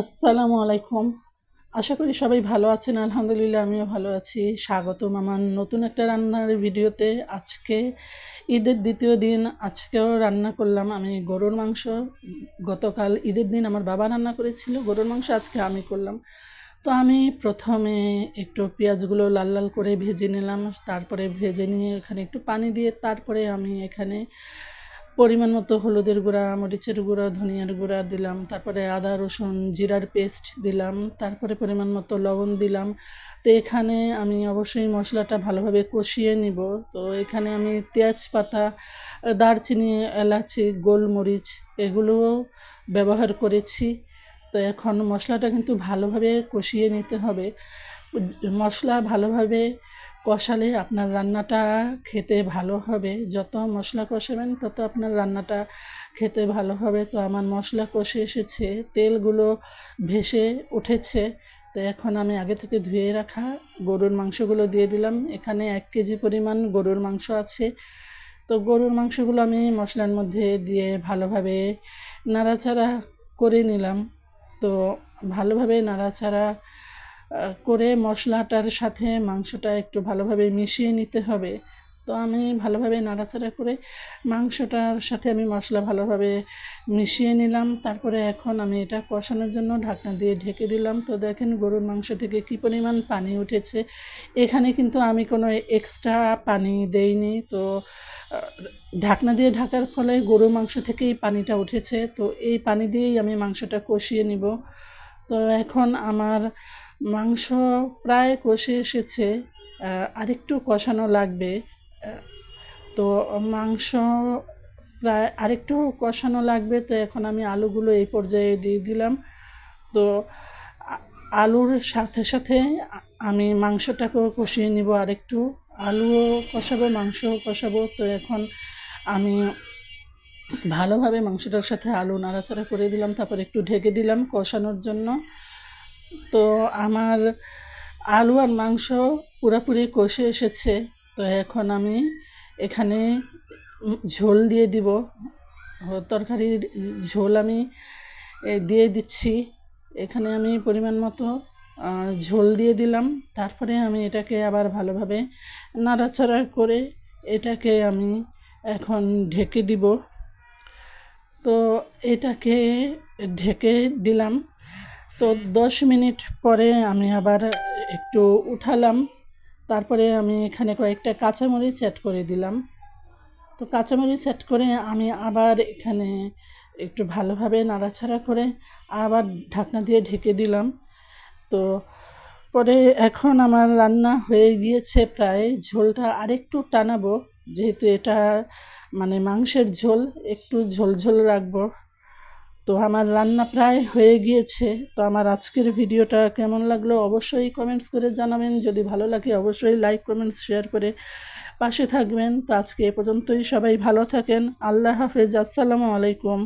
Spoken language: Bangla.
আসসালামু আলাইকুম। আশা করি সবাই ভালো আছেন। আলহামদুলিল্লাহ, আমিও ভালো আছি। স্বাগতম আমার নতুন একটা রান্নার ভিডিওতে। আজকে ঈদের দ্বিতীয় দিন, আজকেও রান্না করলাম আমি গরুর মাংস। গতকাল ঈদের দিন আমার বাবা রান্না করেছিল, গরুর মাংস আজকে আমি করলাম। তো আমি প্রথমে একটু পেঁয়াজগুলো লাল লাল করে ভেজে নিলাম, তারপরে ভেজে নিয়ে এখানে একটু পানি দিয়ে, তারপরে আমি এখানে পরিমাণ মতো হলুদের গুঁড়া, মরিচের গুঁড়া, ধনিয়ার গুঁড়া দিলাম। তারপরে আদা, রসুন, জিরার পেস্ট দিলাম। তারপরে পরিমাণ মতো লবণ দিলাম। তো এখানে আমি অবশ্যই মশলাটা ভালোভাবে কষিয়ে নিব। তো এখানে আমি তেজপাতা, দারচিনি, এলাচি, গোলমরিচ এগুলোও ব্যবহার করেছি। তো এখন মশলাটা কিন্তু ভালোভাবে কষিয়ে নিতে হবে। মশলা ভালোভাবে কষালে আপনার রান্নাটা খেতে ভালো হবে। যত মশলা কষাবেন, তত আপনার রান্নাটা খেতে ভালো হবে। তো আমার মশলা কষে এসেছে, তেলগুলো ভেসে উঠেছে। তো এখন আমি আগে থেকে ধুয়ে রাখা গরুর মাংসগুলো দিয়ে দিলাম। এখানে এক কেজি পরিমাণ গরুর মাংস আছে। তো গরুর মাংসগুলো আমি মশলার মধ্যে দিয়ে ভালোভাবে নাড়াচাড়া করে নিলাম। তো ভালোভাবে নাড়াচাড়া করে মশলাটার সাথে মাংসটা একটু ভালোভাবে মিশিয়ে নিতে হবে। তো আমি ভালোভাবে নাড়াচাড়া করে মাংসটার সাথে আমি মশলা ভালোভাবে মিশিয়ে নিলাম। তারপরে এখন আমি এটা কষানোর জন্য ঢাকনা দিয়ে ঢেকে দিলাম। তো দেখেন গরুর মাংস থেকে কী পরিমাণ পানি উঠেছে। এখানে কিন্তু আমি কোনো এক্সট্রা পানি দেইনি। তো ঢাকনা দিয়ে ঢাকার ফলে গরুর মাংস থেকেই পানিটা উঠেছে। তো এই পানি দিয়েই আমি মাংসটা কষিয়ে নিব। তো এখন আমার মাংস প্রায় কষে এসেছে আরেকটু কষানো লাগবে। তো মাংস প্রায় আরেকটু কষানো লাগবে, তো এখন আমি আলুগুলো এই পর্যায়ে দিয়ে দিলাম। তো আলুর সাথে সাথে আমি মাংসটাকেও কষিয়ে নিব আরেকটু। আলুও কষাবো, মাংসও কষাবো। তো এখন আমি ভালোভাবে মাংসটার সাথে আলু নাড়াচাড়া করে দিলাম, তারপর একটু ঢেকে দিলাম কষানোর জন্য। তো আমার আলু আর মাংস পুরোপুরি কষে এসেছে। তো এখন আমি এখানে ঝোল দিয়ে দিব। তরকারির ঝোল আমি দিয়ে দিচ্ছি। এখানে আমি পরিমাণ মতো ঝোল দিয়ে দিলাম। তারপরে আমি এটাকে আবার ভালোভাবে নাড়াচাড়া করে এটাকে আমি এখন ঢেকে দিব। তো এটাকে ঢেকে দিলাম। তো দশ মিনিট পরে আমি আবার একটু উঠালাম। তারপরে আমি এখানে কয়েকটা কাঁচামরিচ অ্যাড করে দিলাম। তো কাঁচামরিচ অ্যাড করে আমি আবার এখানে একটু ভালোভাবে নাড়াচাড়া করে আবার ঢাকনা দিয়ে ঢেকে দিলাম। তো পরে এখন আমার রান্না হয়ে গিয়েছে প্রায়। ঝোলটা আরেকটু টানাবো, যেহেতু এটা মানে মাংসের ঝোল, একটু ঝোল ঝোল রাখব। তো আমার রান্না প্রায় হয়ে গিয়েছে। তো আমার আজকের ভিডিওটা কেমন লাগল অবশ্যই কমেন্টস করে জানাবেন। যদি ভালো লাগে অবশ্যই লাইক কমেন্টস শেয়ার করে পাশে থাকবেন। তো আজকে এ পর্যন্তই। সবাই ভালো থাকেন। আল্লাহ হাফেজ। আসসালামু আলাইকুম।